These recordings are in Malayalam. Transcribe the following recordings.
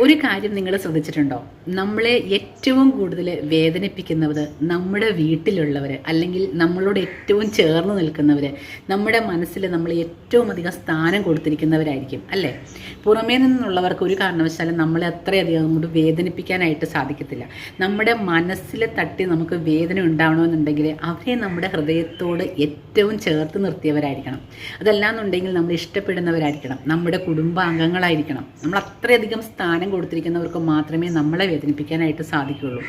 ഒരു കാര്യം നിങ്ങൾ ശ്രദ്ധിച്ചിട്ടുണ്ടോ? നമ്മളെ ഏറ്റവും കൂടുതൽ വേദനിപ്പിക്കുന്നവർ നമ്മുടെ വീട്ടിലുള്ളവർ അല്ലെങ്കിൽ നമ്മളോട് ഏറ്റവും ചേർന്ന് നിൽക്കുന്നവർ നമ്മുടെ മനസ്സിൽ നമ്മൾ ഏറ്റവും അധികം സ്ഥാനം കൊടുത്തിരിക്കുന്നവരായിരിക്കും അല്ലേ? പുറമേ നിന്നുള്ളവർക്ക് ഒരു കാരണവശാലും നമ്മളെ അത്രയധികം അങ്ങോട്ട് വേദനിപ്പിക്കാനായിട്ട് സാധിക്കത്തില്ല. നമ്മുടെ മനസ്സിൽ തട്ടി നമുക്ക് വേദന ഉണ്ടാവണമെന്നുണ്ടെങ്കിൽ അവരെ നമ്മുടെ ഹൃദയത്തോട് ഏറ്റവും ചേർത്ത് നിർത്തിയവരായിരിക്കണം. അതല്ലാന്നുണ്ടെങ്കിൽ നമ്മൾ ഇഷ്ടപ്പെടുന്നവരായിരിക്കണം. നമ്മുടെ കുടുംബാംഗങ്ങളായിരിക്കണം. നമ്മൾ അത്രയധികം സ്ഥാനം കൊടുത്തിരിക്കുന്നവർക്ക് മാത്രമേ നമ്മളെ വേദനിപ്പിക്കാനായിട്ട് സാധിക്കുകയുള്ളൂ.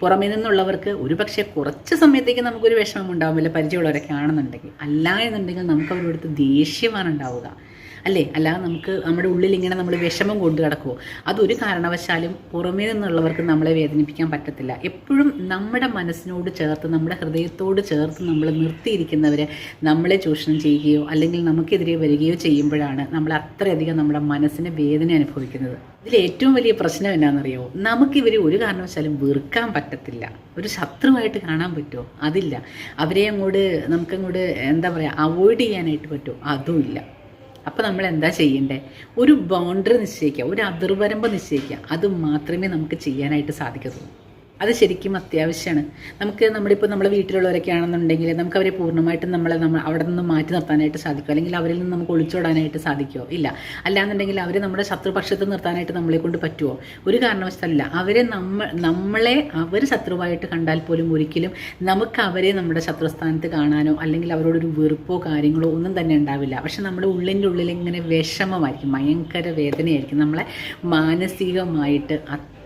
പുറമേ നിന്നുള്ളവർക്ക് ഒരു പക്ഷേ കുറച്ച് സമയത്തേക്ക് നമുക്കൊരു വിഷമം ഉണ്ടാവും പരിചയമുള്ളവരൊക്കെ ആണെന്നുണ്ടെങ്കിൽ. അല്ല എന്നുണ്ടെങ്കിൽ നമുക്ക് അവരോടുത്ത് ദേഷ്യമാണ് ഉണ്ടാവുക. അല്ലേ? അല്ലാതെ നമുക്ക് നമ്മുടെ ഉള്ളിൽ ഇങ്ങനെ നമ്മൾ വിഷമം കൊണ്ടു കിടക്കുമോ അതൊരു കാരണവശാലും പുറമേ നിന്നുള്ളവർക്ക് നമ്മളെ വേദനിപ്പിക്കാൻ പറ്റത്തില്ല. എപ്പോഴും നമ്മുടെ മനസ്സിനോട് ചേർത്ത് നമ്മുടെ ഹൃദയത്തോട് ചേർത്ത് നമ്മൾ നിർത്തിയിരിക്കുന്നവരെ നമ്മളെ ചൂഷണം ചെയ്യുകയോ അല്ലെങ്കിൽ നമുക്കെതിരെ വരികയോ ചെയ്യുമ്പോഴാണ് നമ്മൾ അത്രയധികം നമ്മുടെ മനസ്സിന് വേദന അനുഭവിക്കുന്നത്. ഇതിൽ ഏറ്റവും വലിയ പ്രശ്നം എന്നാണെന്നറിയോ നമുക്കിവരെ ഒരു കാരണവശാലും വെറുക്കാൻ പറ്റത്തില്ല. ഒരു ശത്രുവായിട്ട് കാണാൻ പറ്റുമോ? അതില്ല. അവരെ അങ്ങോട്ട് നമുക്കങ്ങോട്ട് എന്താ പറയുക അവോയ്ഡ് ചെയ്യാനായിട്ട് പറ്റുമോ? അതുമില്ല അപ്പോൾ നമ്മൾ എന്താ ചെയ്യേണ്ടേ? ഒരു ബൗണ്ടറി നിശ്ചയിക്കുക ഒരു അതിർവരമ്പ് നിശ്ചയിക്കുക. അത് മാത്രമേ നമുക്ക് ചെയ്യാനായിട്ട് സാധിക്കത്തുള്ളൂ. അത് ശരിക്കും അത്യാവശ്യമാണ് നമുക്ക് നമ്മളിപ്പോൾ നമ്മുടെ വീട്ടിലുള്ളവരൊക്കെ ആണെന്നുണ്ടെങ്കിൽ നമുക്ക് അവരെ പൂർണമായിട്ടും നമ്മളെ നമ്മൾ അവിടെ നിന്ന് മാറ്റി നിർത്താനായിട്ട് സാധിക്കുമോ അല്ലെങ്കിൽ അവരിൽ നിന്ന് നമുക്ക് ഒളിച്ചോടാനായിട്ട് സാധിക്കുമോ ഇല്ല. അല്ലാന്നുണ്ടെങ്കിൽ അവർ നമ്മുടെ ശത്രുപക്ഷത്ത് നിർത്താനായിട്ട് നമ്മളെ കൊണ്ട് പറ്റുമോ ഒരു കാരണവശാലല്ല അവരെ നമ്മ നമ്മളെ അവർ ശത്രുവായിട്ട് കണ്ടാൽ പോലും ഒരിക്കലും നമുക്ക് അവരെ നമ്മുടെ ശത്രുസ്ഥാനത്ത് കാണാനോ അല്ലെങ്കിൽ അവരോടൊരു വെറുപ്പോ കാര്യങ്ങളോ ഒന്നും തന്നെ ഉണ്ടാവില്ല. പക്ഷെ നമ്മുടെ ഉള്ളിന്റെ ഉള്ളിൽ ഇങ്ങനെ വിഷമമായിരിക്കും. ഭയങ്കര വേദനയായിരിക്കും. നമ്മളെ മാനസികമായിട്ട്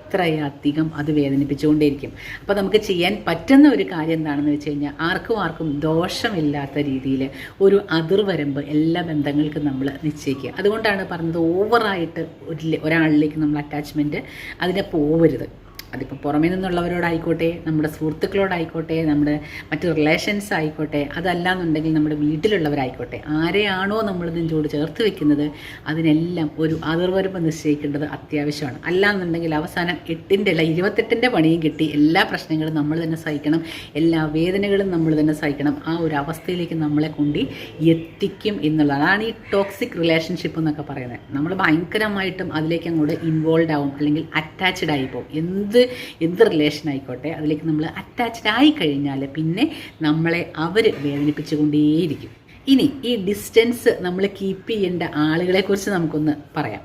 അത്രയധികം അത് വേദനിപ്പിച്ചുകൊണ്ടേയിരിക്കും. അപ്പോൾ നമുക്ക് ചെയ്യാൻ പറ്റുന്ന ഒരു കാര്യം എന്താണെന്ന് വെച്ച് കഴിഞ്ഞാൽ ആർക്കും ആർക്കും ദോഷമില്ലാത്ത രീതിയിൽ ഒരു അതിർവരമ്പ് എല്ലാ ബന്ധങ്ങൾക്കും നമ്മൾ നിശ്ചയിക്കുക. അതുകൊണ്ടാണ് പറഞ്ഞത് ഓവറായിട്ട് ഒരു ഒരാളിലേക്ക് നമ്മൾ അറ്റാച്ച്മെന്റ് അതിനെ പോവരുത്. അതിപ്പോൾ പുറമേ നിന്നുള്ളവരോടായിക്കോട്ടെ നമ്മുടെ സുഹൃത്തുക്കളോടായിക്കോട്ടെ നമ്മുടെ മറ്റ് റിലേഷൻസ് ആയിക്കോട്ടെ അതല്ല എന്നുണ്ടെങ്കിൽ നമ്മുടെ വീട്ടിലുള്ളവരായിക്കോട്ടെ ആരെയാണോ നമ്മൾ നെഞ്ചോട് ചേർത്ത് വെക്കുന്നത് അതിനെല്ലാം ഒരു അതിർവരമ്പ് നിശ്ചയിക്കേണ്ടത് അത്യാവശ്യമാണ്. അല്ല എന്നുണ്ടെങ്കിൽ അവസാനം എട്ടിന്റെ അല്ല ഇരുപത്തെട്ടിന്റെ പണിയും കിട്ടി. എല്ലാ പ്രശ്നങ്ങളും നമ്മൾ തന്നെ സഹിക്കണം. എല്ലാ വേദനകളും നമ്മൾ തന്നെ സഹിക്കണം. ആ ഒരു അവസ്ഥയിലേക്ക് നമ്മളെ കൊണ്ടി എത്തിക്കും എന്നുള്ളതാണ്. അതാണ് ഈ ടോക്സിക് റിലേഷൻഷിപ്പ് എന്നൊക്കെ പറയുന്നത്. നമ്മൾ ഭയങ്കരമായിട്ടും അതിലേക്ക് അങ്ങോട്ട് ഇൻവോൾവ് ആവും അല്ലെങ്കിൽ അറ്റാച്ച്ഡ് ആയി പോകും. എന്ത് എന്ത് റിലേഷൻ ആയിക്കോട്ടെ അതിലേക്ക് നമ്മൾ അറ്റാച്ച്ഡ് ആയി കഴിഞ്ഞാൽ പിന്നെ നമ്മളെ അവർ വേദനിപ്പിച്ചുകൊണ്ടേയിരിക്കും. ഇനി ഈ ഡിസ്റ്റൻസ് നമ്മൾ കീപ്പ് ചെയ്യേണ്ട ആളുകളെക്കുറിച്ച് നമുക്കൊന്ന് പറയാം.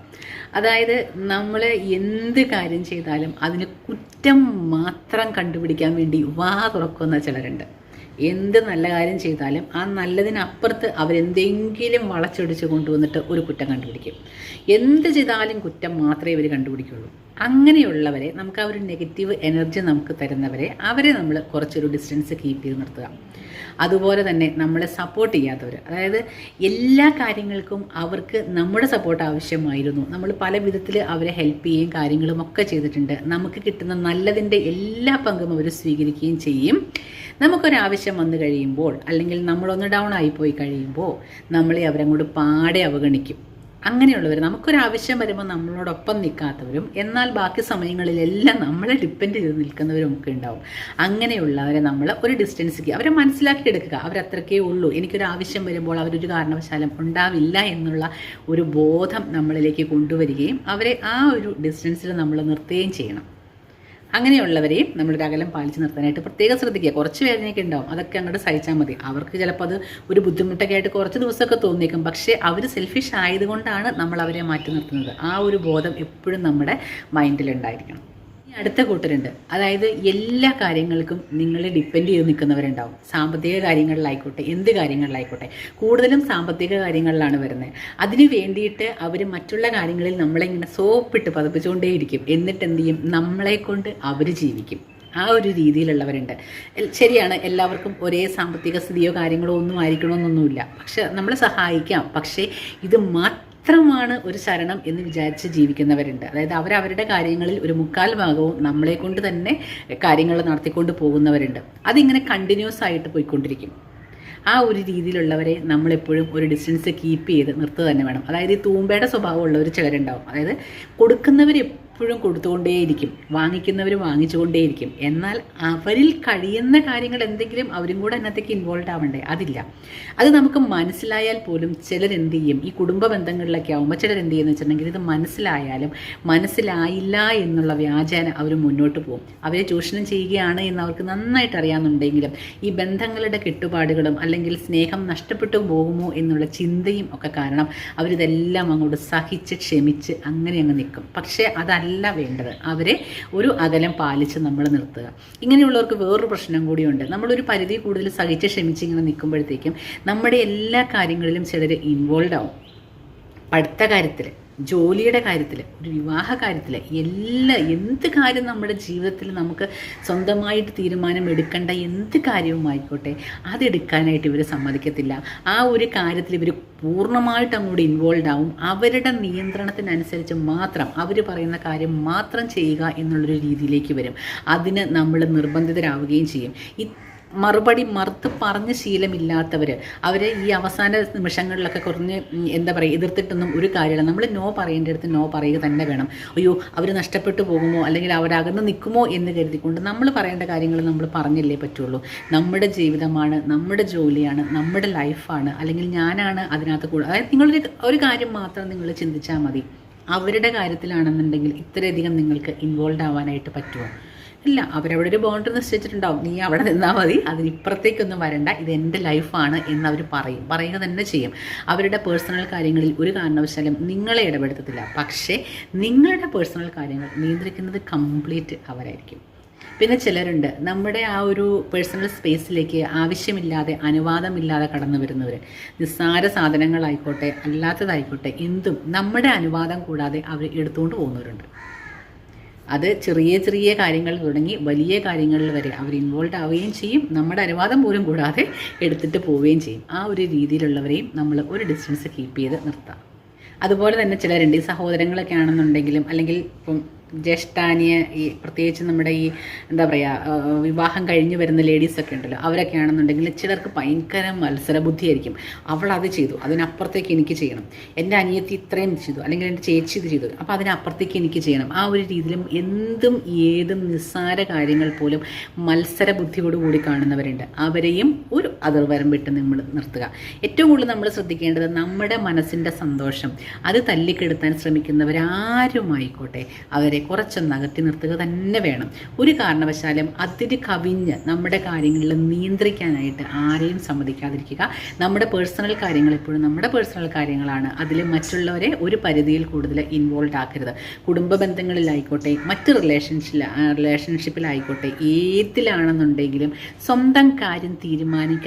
അതായത് നമ്മൾ എന്ത് കാര്യം ചെയ്താലും അതിന് കുറ്റം മാത്രം കണ്ടുപിടിക്കാൻ വേണ്ടി വാ തുറക്കുന്ന ചിലരുണ്ട്. എന്ത് നല്ല കാര്യം ചെയ്താലും ആ നല്ലതിനപ്പുറത്ത് അവരെന്തെങ്കിലും വളച്ചൊടിച്ച് കൊണ്ടുവന്നിട്ട് ഒരു കുറ്റം കണ്ടുപിടിക്കും. എന്ത് ചെയ്താലും കുറ്റം മാത്രമേ ഇവർ കണ്ടുപിടിക്കുള്ളൂ. അങ്ങനെയുള്ളവരെ നമുക്ക് ആ ഒരു നെഗറ്റീവ് എനർജി നമുക്ക് തരുന്നവരെ അവരെ നമ്മൾ കുറച്ചൊരു ഡിസ്റ്റൻസ് കീപ്പ് ചെയ്ത് നിർത്തുക. അതുപോലെ തന്നെ നമ്മളെ സപ്പോർട്ട് ചെയ്യാത്തവർ അതായത് എല്ലാ കാര്യങ്ങൾക്കും അവർക്ക് നമ്മുടെ സപ്പോർട്ട് ആവശ്യമായിരുന്നു. നമ്മൾ പല വിധത്തിൽ അവരെ ഹെൽപ്പ് ചെയ്യുകയും കാര്യങ്ങളും ഒക്കെ ചെയ്തിട്ടുണ്ട്. നമുക്ക് കിട്ടുന്ന നല്ലതിന്റെ എല്ലാ പങ്കും അവർ സ്വീകരിക്കുകയും ചെയ്യും. നമുക്കൊരാവശ്യം വന്നു കഴിയുമ്പോൾ അല്ലെങ്കിൽ നമ്മളൊന്ന് ഡൗൺ ആയിപ്പോയി കഴിയുമ്പോൾ നമ്മളെ അവരങ്ങോട്ട് പാടെ അവഗണിക്കും. അങ്ങനെയുള്ളവർ നമുക്കൊരാവശ്യം വരുമ്പോൾ നമ്മളോടൊപ്പം നിൽക്കാത്തവരും എന്നാൽ ബാക്കി സമയങ്ങളിലെല്ലാം നമ്മളെ ഡിപ്പെൻഡ് ചെയ്ത് നിൽക്കുന്നവരും ഒക്കെ ഉണ്ടാവും. അങ്ങനെയുള്ളവരെ നമ്മൾ ഒരു ഡിസ്റ്റൻസിക്ക് അവരെ മനസ്സിലാക്കിയെടുക്കുക അവരത്രക്കേ ഉള്ളൂ. എനിക്കൊരു ആവശ്യം വരുമ്പോൾ അവരൊരു കാരണവശാലും ഉണ്ടാവില്ല എന്നുള്ള ഒരു ബോധം നമ്മളിലേക്ക് കൊണ്ടുവരികയും അവരെ ആ ഒരു ഡിസ്റ്റൻസിൽ നമ്മൾ നിർത്തുകയും ചെയ്യണം. അങ്ങനെയുള്ളവരെയും നമ്മളൊരു അകലം പാലിച്ച് നിർത്താനായിട്ട് പ്രത്യേകം ശ്രദ്ധിക്കുക. കുറച്ച് വേദനയൊക്കെ ഉണ്ടാവും. അതൊക്കെ അങ്ങോട്ട് സഹിച്ചാൽ മതി. അവർക്ക് ചിലപ്പോൾ അത് ഒരു ബുദ്ധിമുട്ടൊക്കെ ആയിട്ട് കുറച്ച് ദിവസമൊക്കെ തോന്നിയേക്കും. പക്ഷേ അവർ സെൽഫിഷ് ആയതുകൊണ്ടാണ് നമ്മൾ അവരെ മാറ്റി നിർത്തുന്നത്. ആ ഒരു ബോധം എപ്പോഴും നമ്മുടെ മൈൻഡിലുണ്ടായിരിക്കണം അടുത്ത കൂട്ടരുണ്ട്. അതായത് എല്ലാ കാര്യങ്ങൾക്കും നിങ്ങൾ ഡിപ്പെൻഡ് ചെയ്ത് നിൽക്കുന്നവരുണ്ടാവും. സാമ്പത്തിക കാര്യങ്ങളിലായിക്കോട്ടെ എന്ത് കാര്യങ്ങളിലായിക്കോട്ടെ. കൂടുതലും സാമ്പത്തിക കാര്യങ്ങളിലാണ് വരുന്നത്. അതിന് വേണ്ടിയിട്ട് അവർ മറ്റുള്ള കാര്യങ്ങളിൽ നമ്മളെ ഇങ്ങനെ സോപ്പിട്ട് പതിപ്പിച്ചുകൊണ്ടേയിരിക്കും. എന്നിട്ട് എന്ത് ചെയ്യും? നമ്മളെ കൊണ്ട് അവർ ജീവിക്കും. ആ ഒരു രീതിയിലുള്ളവരുണ്ട്. ശരിയാണ്. എല്ലാവർക്കും ഒരേ സാമ്പത്തിക സ്ഥിതിയോ കാര്യങ്ങളോ ഒന്നും ആയിരിക്കണമെന്നൊന്നുമില്ല. പക്ഷെ നമ്മളെ സഹായിക്കാം. പക്ഷേ ഇത് മാത്രമാണ് ഒരു ശരണം എന്ന് വിചാരിച്ച് ജീവിക്കുന്നവരുണ്ട്. അതായത് അവരവരുടെ കാര്യങ്ങളിൽ ഒരു മുക്കാൽ ഭാഗവും നമ്മളെ കൊണ്ട് തന്നെ കാര്യങ്ങൾ നടത്തിക്കൊണ്ട് പോകുന്നവരുണ്ട്. അതിങ്ങനെ കണ്ടിന്യൂസ് ആയിട്ട് പോയിക്കൊണ്ടിരിക്കും. ആ ഒരു രീതിയിലുള്ളവരെ നമ്മളെപ്പോഴും ഒരു ഡിസ്റ്റൻസ് കീപ്പ് ചെയ്ത് നിർത്തുക തന്നെ വേണം. അതായത് ഈ തൂമ്പയുടെ സ്വഭാവമുള്ളവർ ചിലരുണ്ടാവും. അതായത് കൊടുക്കുന്നവർ എപ്പോഴും കൊടുത്തുകൊണ്ടേയിരിക്കും. വാങ്ങിക്കുന്നവർ വാങ്ങിച്ചുകൊണ്ടേയിരിക്കും. എന്നാൽ അവരിൽ കഴിയുന്ന കാര്യങ്ങൾ എന്തെങ്കിലും അവരും കൂടെ അതിനകത്തേക്ക് ഇൻവോൾവ് ആവണ്ടേ? അതില്ല. അത് നമുക്ക് മനസ്സിലായാൽ പോലും ചിലരെന്ത് ചെയ്യും? ഈ കുടുംബ ബന്ധങ്ങളിലൊക്കെ ആകുമ്പോൾ ചിലരെന്ത് ചെയ്യുന്നു വെച്ചിട്ടുണ്ടെങ്കിൽ ഇത് മനസ്സിലായാലും മനസ്സിലായില്ല എന്നുള്ള വ്യാജേന അവർ മുന്നോട്ട് പോകും. അവരെ ചൂഷണം ചെയ്യുകയാണ് എന്ന് അവർക്ക് നന്നായിട്ട് അറിയാമെന്നുണ്ടെങ്കിലും ഈ ബന്ധങ്ങളുടെ കെട്ടുപാടുകളും അല്ലെങ്കിൽ സ്നേഹം നഷ്ടപ്പെട്ടു പോകുമോ എന്നുള്ള ചിന്തയും ഒക്കെ കാരണം അവരിതെല്ലാം അങ്ങോട്ട് സഹിച്ച് ക്ഷമിച്ച് അങ്ങനെ അങ്ങ് നിൽക്കും. പക്ഷേ അതല്ല വേണ്ടത്. അവരെ ഒരു അകലം പാലിച്ച് നമ്മൾ നിർത്തുക. ഇങ്ങനെയുള്ളവർക്ക് വേറൊരു പ്രശ്നം കൂടിയുണ്ട്. നമ്മളൊരു പരിധി കൂടുതൽ സഹിച്ച് ക്ഷമിച്ച് ഇങ്ങനെ നിൽക്കുമ്പോഴത്തേക്കും നമ്മുടെ എല്ലാ കാര്യങ്ങളിലും ചിലർ ഇൻവോൾവ് ആവും. പഠിത്ത കാര്യത്തിൽ ജോലിയുടെ കാര്യത്തിൽ ഒരു വിവാഹ കാര്യത്തിൽ എല്ലാ എന്ത് കാര്യം നമ്മുടെ ജീവിതത്തിൽ നമുക്ക് സ്വന്തമായിട്ട് തീരുമാനം എടുക്കേണ്ട എന്ത് കാര്യവും ആയിക്കോട്ടെ അതെടുക്കാനായിട്ട് ഇവർ സമ്മതിക്കത്തില്ല. ആ ഒരു കാര്യത്തിൽ ഇവർ പൂർണമായിട്ട് അങ്ങോട്ട് ഇൻവോൾവ് ആവും. അവരുടെ നിയന്ത്രണത്തിനനുസരിച്ച് മാത്രം അവർ പറയുന്ന കാര്യം മാത്രം ചെയ്യുക എന്നുള്ളൊരു രീതിയിലേക്ക് വരും. അതിന് നമ്മൾ നിർബന്ധിതരാവുകയും ചെയ്യും. മറുപടി മറുത്ത് പറഞ്ഞ ശീലമില്ലാത്തവർ അവർ ഈ അവസാന നിമിഷങ്ങളിലൊക്കെ കുറഞ്ഞ് എന്താ പറയുക എതിർത്തിട്ടൊന്നും ഒരു കാര്യമില്ല. നമ്മൾ നോ പറയേണ്ട അടുത്ത് നോ പറയുക തന്നെ വേണം. അയ്യോ അവർ നഷ്ടപ്പെട്ടു പോകുമോ? അല്ലെങ്കിൽ അവരകന്ന് നിൽക്കുമോ എന്ന് കരുതിക്കൊണ്ട് നമ്മൾ പറയേണ്ട കാര്യങ്ങൾ നമ്മൾ പറഞ്ഞല്ലേ പറ്റുള്ളൂ. നമ്മുടെ ജീവിതമാണ് നമ്മുടെ ജോലിയാണ് നമ്മുടെ ലൈഫാണ് അല്ലെങ്കിൽ ഞാനാണ് അതിനകത്ത് കൂടുതൽ അതായത് നിങ്ങളൊരു ഒരു കാര്യം മാത്രം നിങ്ങൾ ചിന്തിച്ചാൽ മതി. അവരുടെ കാര്യത്തിലാണെന്നുണ്ടെങ്കിൽ ഇത്രയധികം നിങ്ങൾക്ക് ഇൻവോൾവ് ആവാനായിട്ട് പറ്റുമോ? ഇല്ല അവരവിടെ ഒരു ബൗണ്ടറി നിശ്ചയിച്ചിട്ടുണ്ടാവും. നീ അവിടെ നിന്നാൽ മതി. അതിനിപ്പുറത്തേക്കൊന്നും വരണ്ട. ഇത് എന്റെ ലൈഫാണ് എന്ന് അവർ പറയും. പറയുക തന്നെ ചെയ്യും. അവരുടെ പേഴ്സണൽ കാര്യങ്ങളിൽ ഒരു കാരണവശാലും നിങ്ങളെ ഇടപെടുത്തത്തില്ല. പക്ഷേ നിങ്ങളുടെ പേഴ്സണൽ കാര്യങ്ങൾ നിയന്ത്രിക്കുന്നത് കംപ്ലീറ്റ് അവരായിരിക്കും. പിന്നെ ചിലരുണ്ട്. നമ്മുടെ ആ ഒരു പേഴ്സണൽ സ്പേസിലേക്ക് ആവശ്യമില്ലാതെ അനുവാദമില്ലാതെ കടന്നു വരുന്നവർ നിസ്സാര സാധനങ്ങളായിക്കോട്ടെ അല്ലാത്തതായിക്കോട്ടെ എന്തും നമ്മുടെ അനുവാദം കൂടാതെ അവർ എടുത്തുകൊണ്ട് പോകുന്നവരുണ്ട്. അത് ചെറിയ ചെറിയ കാര്യങ്ങൾ തുടങ്ങി വലിയ കാര്യങ്ങളിൽ വരെ അവർ ഇൻവോൾവ് ആവുകയും ചെയ്യും. നമ്മുടെ അനുവാദം പോലും കൂടാതെ എടുത്തിട്ട് പോവുകയും ചെയ്യും. ആ ഒരു രീതിയിലുള്ളവരെയും നമ്മൾ ഒരു ഡിസ്റ്റൻസ് കീപ്പ് ചെയ്ത് നിർത്താം. അതുപോലെ തന്നെ ചിലരുണ്ട് ഈ സഹോദരങ്ങളൊക്കെ ആണെന്നുണ്ടെങ്കിലും അല്ലെങ്കിൽ ഇപ്പം ജ്യേഷ്ഠാനിയ ഈ പ്രത്യേകിച്ച് നമ്മുടെ ഈ എന്താ പറയുക വിവാഹം കഴിഞ്ഞ് വരുന്ന ലേഡീസൊക്കെ ഉണ്ടല്ലോ അവരൊക്കെ ആണെന്നുണ്ടെങ്കിൽ ചിലർക്ക് ഭയങ്കര മത്സരബുദ്ധിയായിരിക്കും. അവൾ അത് ചെയ്തു അതിനപ്പുറത്തേക്ക് എനിക്ക് ചെയ്യണം. എന്റെ അനിയത്തി ഇത്രയും ചെയ്തു അല്ലെങ്കിൽ എന്റെ ചേച്ചി ഇത് ചെയ്തു അപ്പോൾ അതിനപ്പുറത്തേക്ക് എനിക്ക് ചെയ്യണം. ആ ഒരു രീതിയിലും എന്തും ഏതും നിസ്സാര കാര്യങ്ങൾ പോലും മത്സര ബുദ്ധിയോടുകൂടി കാണുന്നവരുണ്ട്. അവരെയും ഒരു അതിർവരം വിട്ട് നമ്മൾ നിർത്തുക. ഏറ്റവും കൂടുതൽ നമ്മൾ ശ്രദ്ധിക്കേണ്ടത് നമ്മുടെ മനസ്സിന്റെ സന്തോഷം. അത് തല്ലിക്കെടുത്താൻ ശ്രമിക്കുന്നവരാരുമായിക്കോട്ടെ അവരെ കുറച്ചൊന്ന് അകറ്റി നിർത്തുക തന്നെ വേണം. ഒരു കാരണവശാലും അതിര് കവിഞ്ഞ് നമ്മുടെ കാര്യങ്ങളിൽ നിയന്ത്രിക്കാനായിട്ട് ആരെയും സമ്മതിക്കാതിരിക്കുക. നമ്മുടെ പേഴ്സണൽ കാര്യങ്ങൾ എപ്പോഴും നമ്മുടെ പേഴ്സണൽ കാര്യങ്ങളാണ്. അതിൽ മറ്റുള്ളവരെ ഒരു പരിധിയിൽ കൂടുതൽ ഇൻവോൾവ് ആക്കരുത്. കുടുംബ ബന്ധങ്ങളിലായിക്കോട്ടെ മറ്റ് റിലേഷൻഷിപ്പിൽ റിലേഷൻഷിപ്പിലായിക്കോട്ടെ ഏതിലാണെന്നുണ്ടെങ്കിലും സ്വന്തം കാര്യം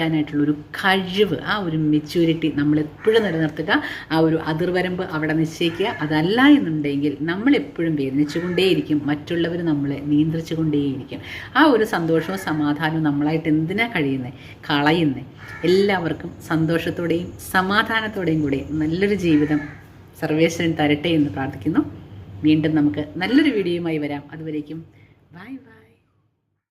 തീരുമാനിക്കാനായിട്ടുള്ളൊരു കഴിവ് ആ ഒരു മെച്യൂരിറ്റി നമ്മൾ എപ്പോഴും നിലനിർത്തുക ആ ഒരു അതിർവരമ്പ് അവിടെ നിശ്ചയിക്കുക. അതല്ല എന്നുണ്ടെങ്കിൽ നമ്മളെപ്പോഴും വേദനിച്ചുകൊണ്ടേയിരിക്കും. മറ്റുള്ളവർ നമ്മളെ നിയന്ത്രിച്ചുകൊണ്ടേയിരിക്കും. ആ ഒരു സന്തോഷവും സമാധാനവും നമ്മളായിട്ട് എന്തിനാ കഴിയുന്നേ? കളയുന്നത് എല്ലാവർക്കും സന്തോഷത്തോടെയും സമാധാനത്തോടെയും കൂടി നല്ലൊരു ജീവിതം സർവേശ്വരൻ തരട്ടെ എന്ന് പ്രാർത്ഥിക്കുന്നു. വീണ്ടും നമുക്ക് നല്ലൊരു വീഡിയോയുമായി വരാം. അതുവരേക്കും. Bye bye.